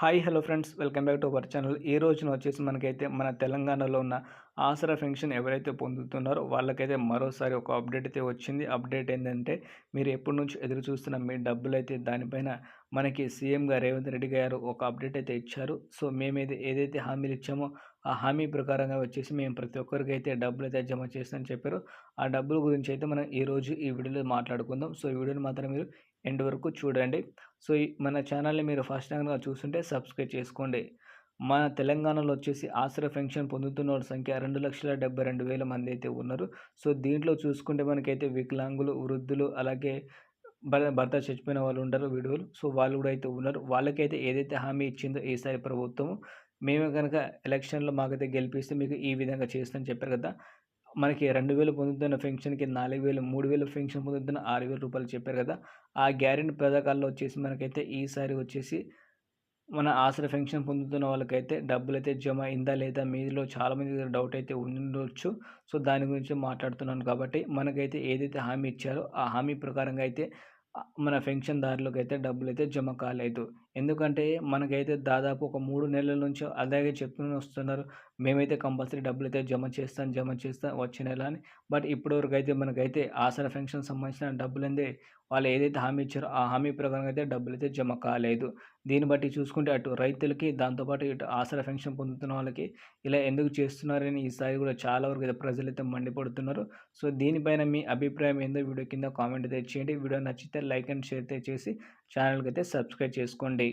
Hi hello friends welcome back to our channel. ఈ రోజున వచ్చేసి మనకైతే మన తెలంగాణలో ఉన్న ఆసరా పెన్షన్ ఎవరైతే పొందుతున్నారో వాళ్ళకైతే మరోసారి ఒక అప్డేట్ అయితే వచ్చింది. అప్డేట్ ఏంటంటే మీరు ఎప్పటి నుంచి ఎదురు చూస్తున్న మీ డబ్బులు అయితే దానిపైన మనకి సీఎంగా రేవంత్ రెడ్డి గారు ఒక అప్డేట్ అయితే ఇచ్చారు. సో మేమైతే ఏదైతే హామీలు ఇచ్చామో ఆ హామీ ప్రకారంగా వచ్చేసి మేము ప్రతి ఒక్కరికి అయితే డబ్బులు అయితే జమ చేస్తామని చెప్పారు. ఆ డబ్బుల గురించి అయితే మనం ఈరోజు ఈ వీడియోలో మాట్లాడుకుందాం. సో ఈ వీడియోని మాత్రం మీరు ఎండ్ వరకు చూడండి. సో మన ఛానల్ని మీరు ఫస్ట్ టైంగా చూస్తుంటే సబ్స్క్రైబ్ చేసుకోండి. మన తెలంగాణలో వచ్చేసి ఆశ్రయ పెన్షన్ పొందుతున్న వాళ్ళ సంఖ్య రెండు లక్షల డెబ్బై రెండు వేల మంది అయితే ఉన్నారు. సో దీంట్లో చూసుకుంటే మనకైతే వికలాంగులు వృద్ధులు అలాగే భర్త చచ్చిపోయిన వాళ్ళు ఉంటారు వీడియోలు సో వాళ్ళు కూడా అయితే ఉన్నారు. వాళ్ళకైతే ఏదైతే హామీ ఇచ్చిందో ఈసారి ప్రభుత్వం మేము కనుక ఎలక్షన్లో మాకైతే గెలిపిస్తే మీకు ఈ విధంగా చేస్తామని చెప్పారు కదా. మనకి రెండు వేలు పొందుతున్న పెన్షన్కి నాలుగు వేలు మూడు వేలు పెన్షన్ పొందుతున్న ఆరు వేల రూపాయలు చెప్పారు కదా. ఆ గ్యారెంటీ పథకాల్లో వచ్చేసి మనకైతే ఈసారి వచ్చేసి మన ఆసరా పెన్షన్ పొందుతున్న వాళ్ళకైతే డబ్బులు అయితే జమ అయిందా లేదా మీలో చాలామంది డౌట్ అయితే ఉండొచ్చు. సో దాని గురించి మాట్లాడుతున్నాను కాబట్టి మనకైతే ఏదైతే హామీ ఇచ్చారో ఆ హామీ ప్రకారంగా అయితే మన పెన్షన్దారులకు అయితే డబ్బులు అయితే జమ కాలేదు. ఎందుకంటే మనకైతే దాదాపు ఒక మూడు నెలల నుంచి అలాగే చెప్తూనే వస్తున్నారు. మేమైతే కంపల్సరీ డబ్బులు అయితే జమ చేస్తాం జమ చేస్తాం వచ్చే నెల అని. బట్ ఇప్పటివరకు అయితే మనకైతే ఆసరా పెన్షన్ సంబంధించిన డబ్బులు అందే వాళ్ళు ఏదైతే హామీ ఇచ్చారో ఆ హామీ ప్రకారం అయితే డబ్బులు అయితే జమ కాలేదు. దీన్ని బట్టి చూసుకుంటే అటు రైతులకి దాంతోపాటు ఇటు ఆసరా పెన్షన్ పొందుతున్న వాళ్ళకి ఇలా ఎందుకు చేస్తున్నారని ఈసారి కూడా చాలా వరకు అయితే ప్రజలు అయితే మండిపడుతున్నారు. సో దీనిపైన మీ అభిప్రాయం ఏందో వీడియో కింద కామెంట్ అయితే చేయండి. వీడియో నచ్చితే లైక్ అండ్ షేర్ అయితే చేసి ఛానల్కి అయితే సబ్స్క్రైబ్ చేసుకోండి.